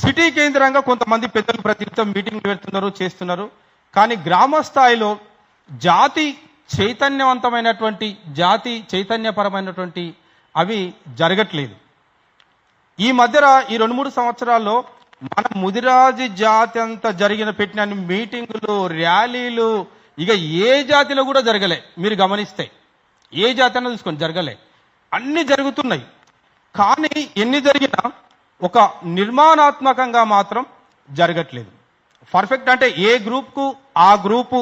City కేంద్రంగా కొంతమంది పెద్దలు ప్రతినిత్యం మీటింగ్లు పెడుతున్నారు చేస్తున్నారు. కానీ గ్రామ స్థాయిలో జాతి చైతన్యవంతమైనటువంటి జాతి చైతన్యపరమైనటువంటి అవి జరగట్లేదు. ఈ మధ్యన ఈ రెండు మూడు సంవత్సరాల్లో మన ముదిరాజు జాతి అంతా జరిగిన పెట్టిన మీటింగులు ర్యాలీలు ఇక ఏ జాతిలో కూడా జరగలే. మీరు గమనిస్తే ఏ జాతి అన్న చూసుకోండి జరగలే. అన్నీ జరుగుతున్నాయి. కానీ ఎన్ని జరిగినా ఒక నిర్మాణాత్మకంగా మాత్రం జరగట్లేదు. పర్ఫెక్ట్ అంటే ఏ గ్రూప్కు ఆ గ్రూపు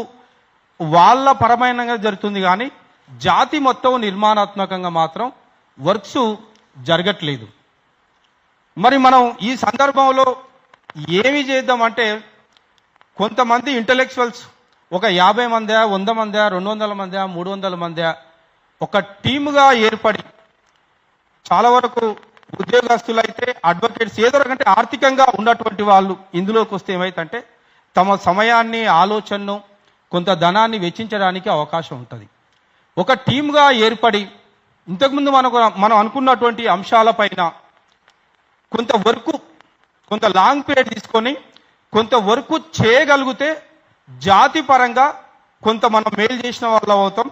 వాళ్ళ పరమైనగా జరుగుతుంది కానీ జాతి మొత్తం నిర్మాణాత్మకంగా మాత్రం వర్క్స్ జరగట్లేదు. మరి మనం ఈ సందర్భంలో ఏమి చేద్దామంటే కొంతమంది ఇంటలెక్చువల్స్ ఒక యాభై మందా వంద మందా రెండు వందల మందా మూడు వందల మందా ఒక టీముగా ఏర్పడి చాలా వరకు ఉద్యోగస్తులు అయితే అడ్వకేట్స్ ఏదో రకంటే ఆర్థికంగా ఉన్నటువంటి వాళ్ళు ఇందులోకి వస్తే ఏమైతుందంటే తమ సమయాన్ని ఆలోచనను కొంత ధనాన్ని వెచ్చించడానికి అవకాశం ఉంటుంది. ఒక టీమ్గా ఏర్పడి ఇంతకుముందు మనకు మనం అనుకున్నటువంటి అంశాలపైన కొంత వర్క్ కొంత లాంగ్ పీరియడ్ తీసుకొని కొంత వర్క్ చేయగలిగితే జాతి పరంగా కొంత మనం మేలు చేసిన వాళ్ళ అవుతాం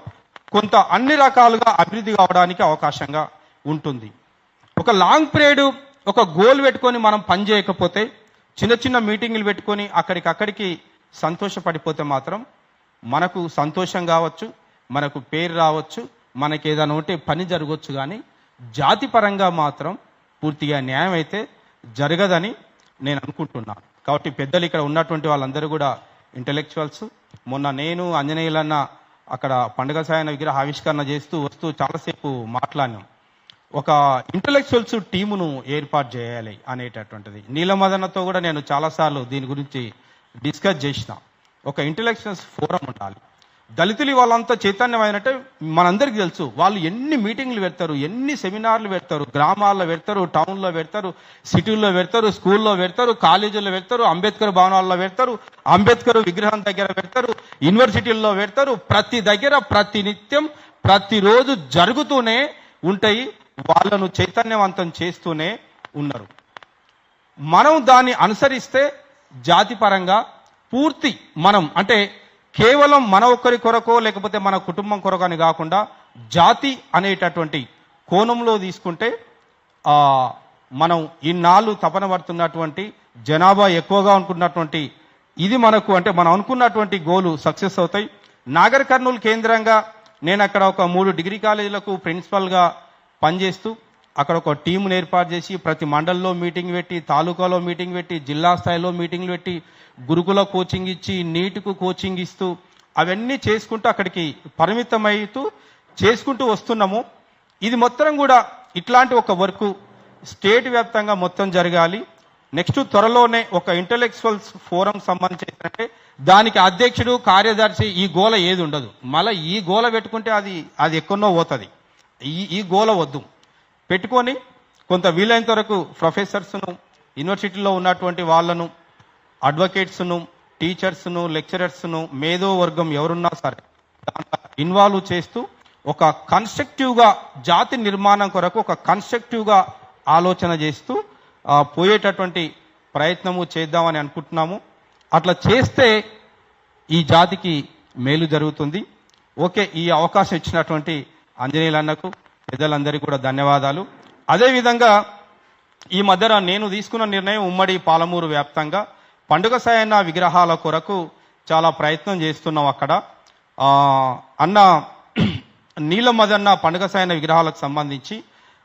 కొంత అన్ని రకాలుగా అభివృద్ధి కావడానికి అవకాశంగా ఉంటుంది. ఒక లాంగ్ పీరియడ్ ఒక గోల్ పెట్టుకొని మనం పని చేయకపోతే చిన్న చిన్న మీటింగులు పెట్టుకొని అక్కడికక్కడికి సంతోషపడిపోతే మాత్రం మనకు సంతోషం కావచ్చు మనకు పేరు రావచ్చు మనకి ఏదైనా ఉంటే పని జరగవచ్చు కానీ జాతిపరంగా మాత్రం పూర్తిగా న్యాయం అయితే జరగదని నేను అనుకుంటున్నాను కాబట్టి పెద్దలు ఇక్కడ ఉన్నటువంటి వాళ్ళందరూ కూడా ఇంటలెక్చువల్స్ మొన్న నేను ఆంజనేయులన్న అక్కడ పండుగ సాయన విగ్రహ ఆవిష్కరణ చేస్తూ వస్తూ చాలాసేపు మాట్లాడినాం. ఒక ఇంటలెక్చువల్స్ టీమును ఏర్పాటు చేయాలి అనేటటువంటిది. నీలమదనతో కూడా నేను చాలాసార్లు దీని గురించి డిస్కస్ చేసిన. ఒక ఇంటలెక్చువల్స్ ఫోరం ఉండాలి. దళితులు వాళ్ళంతా చైతన్యమైనట్టే మనందరికీ తెలుసు. వాళ్ళు ఎన్ని మీటింగ్లు పెడతారు ఎన్ని సెమినార్లు పెడతారు గ్రామాల్లో పెడతారు టౌన్లో పెడతారు సిటీల్లో పెడతారు స్కూల్లో పెడతారు కాలేజీల్లో పెడతారు అంబేద్కర్ భవనాల్లో పెడతారు అంబేద్కర్ విగ్రహం దగ్గర పెడతారు యూనివర్సిటీల్లో పెడతారు. ప్రతి దగ్గర ప్రతి నిత్యం ప్రతిరోజు జరుగుతూనే ఉంటాయి. వాళ్ళను చైతన్యవంతం చేస్తూనే ఉన్నారు. మనం దాన్ని అనుసరిస్తే జాతిపరంగా పూర్తి మనం అంటే కేవలం మన ఒక్కరి కొరకో లేకపోతే మన కుటుంబం కొరకు అని కాకుండా జాతి అనేటటువంటి కోణంలో తీసుకుంటే మనం మనం ఇన్నాళ్ళు తపన పడుతున్నటువంటి జనాభా ఎక్కువగా అనుకున్నటువంటి ఇది మనకు అంటే మనం అనుకున్నటువంటి గోలు సక్సెస్ అవుతాయి. నాగర్ కర్నూలు కేంద్రంగా నేను అక్కడ ఒక మూడు డిగ్రీ కాలేజీలకు ప్రిన్సిపల్గా పనిచేస్తూ అక్కడ ఒక టీమును ఏర్పాటు చేసి ప్రతి మండల్లో మీటింగ్ పెట్టి తాలూకాలో మీటింగ్ పెట్టి జిల్లా స్థాయిలో మీటింగ్లు పెట్టి గురుకుల కోచింగ్ ఇచ్చి నీటుకు కోచింగ్ ఇస్తూ అవన్నీ చేసుకుంటూ అక్కడికి పరిమితమవుతూ చేసుకుంటూ వస్తున్నాము. ఇది మొత్తం కూడా ఇట్లాంటి ఒక వర్క్ స్టేట్ వ్యాప్తంగా మొత్తం జరగాలి. నెక్స్ట్ త్వరలోనే ఒక ఇంటలెక్చువల్స్ ఫోరం సంబంధించి దానికి అధ్యక్షుడు కార్యదర్శి ఈ గోల ఏది ఉండదు. మళ్ళీ ఈ గోల పెట్టుకుంటే అది అది ఎక్కడో పోతుంది. ఈ ఈ గోల వద్దు. పెట్టుకొని కొంత వీలైనంత వరకు ప్రొఫెసర్స్ను యూనివర్సిటీలో ఉన్నటువంటి వాళ్ళను అడ్వకేట్స్ను టీచర్స్ను లెక్చరర్స్ను మేధో వర్గం ఎవరున్నా సరే దాంట్లో ఇన్వాల్వ్ చేస్తూ ఒక కన్స్ట్రక్టివ్గా జాతి నిర్మాణం కొరకు ఒక కన్స్ట్రక్టివ్గా ఆలోచన చేస్తూ పోయేటటువంటి ప్రయత్నము చేద్దామని అనుకుంటున్నాము. అట్లా చేస్తే ఈ జాతికి మేలు జరుగుతుంది. ఓకే ఈ అవకాశం ఇచ్చినటువంటి ఆంజనేయులు అన్నకు పెద్దలందరికీ కూడా ధన్యవాదాలు. అదేవిధంగా ఈ మధ్యన నేను తీసుకున్న నిర్ణయం ఉమ్మడి పాలమూరు వ్యాప్తంగా పండుగ సాయన్న విగ్రహాల కొరకు చాలా ప్రయత్నం చేస్తున్నాం అక్కడ. అన్న నీలమదన్న పండుగ సాయన విగ్రహాలకు సంబంధించి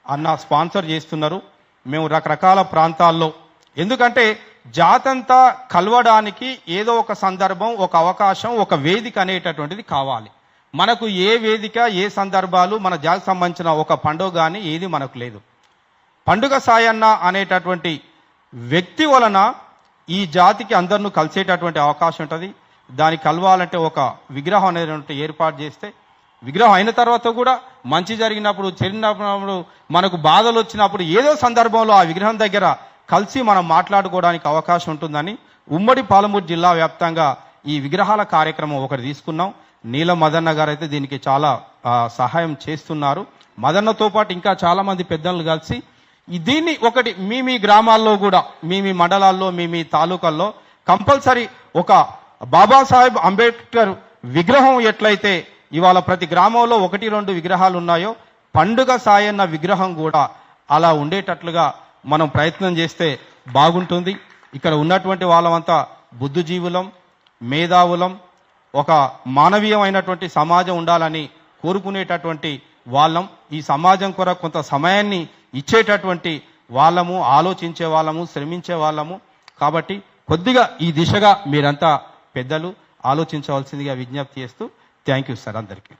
అన్న స్పాన్సర్ చేస్తున్నారు. మేము రకరకాల ప్రాంతాల్లో. ఎందుకంటే జాతంతా కలవడానికి ఏదో ఒక సందర్భం ఒక అవకాశం ఒక వేదిక అనేటటువంటిది కావాలి. మనకు ఏ వేదిక ఏ సందర్భాలు మన జాతికి సంబంధించిన ఒక పండుగ కానీ ఏది మనకు లేదు. పండుగ సాయన్న అనేటటువంటి వ్యక్తి వలన ఈ జాతికి అందరినూ కలిసేటటువంటి అవకాశం ఉంటుంది. దాన్ని కలవాలంటే ఒక విగ్రహం అనేటువంటి ఏర్పాటు చేస్తే విగ్రహం అయిన తర్వాత కూడా మంచి జరిగినప్పుడు చెరిగినప్పుడు మనకు బాధలు వచ్చినప్పుడు ఏదో సందర్భంలో ఆ విగ్రహం దగ్గర కలిసి మనం మాట్లాడుకోవడానికి అవకాశం ఉంటుందని ఉమ్మడి పాలమూరు జిల్లా వ్యాప్తంగా ఈ విగ్రహాల కార్యక్రమం ఒకటి తీసుకున్నాం. నీల మదన్న గారు అయితే దీనికి చాలా సహాయం చేస్తున్నారు. మదన్నతో పాటు ఇంకా చాలా మంది పెద్దలు కలిసి దీన్ని ఒకటి మీ మీ గ్రామాల్లో కూడా మీ మీ మండలాల్లో మీ మీ తాలూకాల్లో కంపల్సరీ ఒక బాబాసాహెబ్ అంబేద్కర్ విగ్రహం ఎట్లయితే ఇవాళ ప్రతి గ్రామంలో ఒకటి రెండు విగ్రహాలు ఉన్నాయో పండుగ సాయన్న విగ్రహం కూడా అలా ఉండేటట్లుగా మనం ప్రయత్నం చేస్తే బాగుంటుంది. ఇక్కడ ఉన్నటువంటి వాళ్ళమంతా బుద్ధిజీవులం మేధావులం ఒక మానవీయమైనటువంటి సమాజం ఉండాలని కోరుకునేటటువంటి వాళ్ళం. ఈ సమాజం కొరకు కొంత సమయాన్ని ఇచ్చేటటువంటి వాళ్ళము ఆలోచించే వాళ్ళము శ్రమించే వాళ్ళము. కాబట్టి కొద్దిగా ఈ దిశగా మీరంతా పెద్దలు ఆలోచించవలసిందిగా విజ్ఞప్తి చేస్తూ థ్యాంక్ యూ సార్ అందరికీ.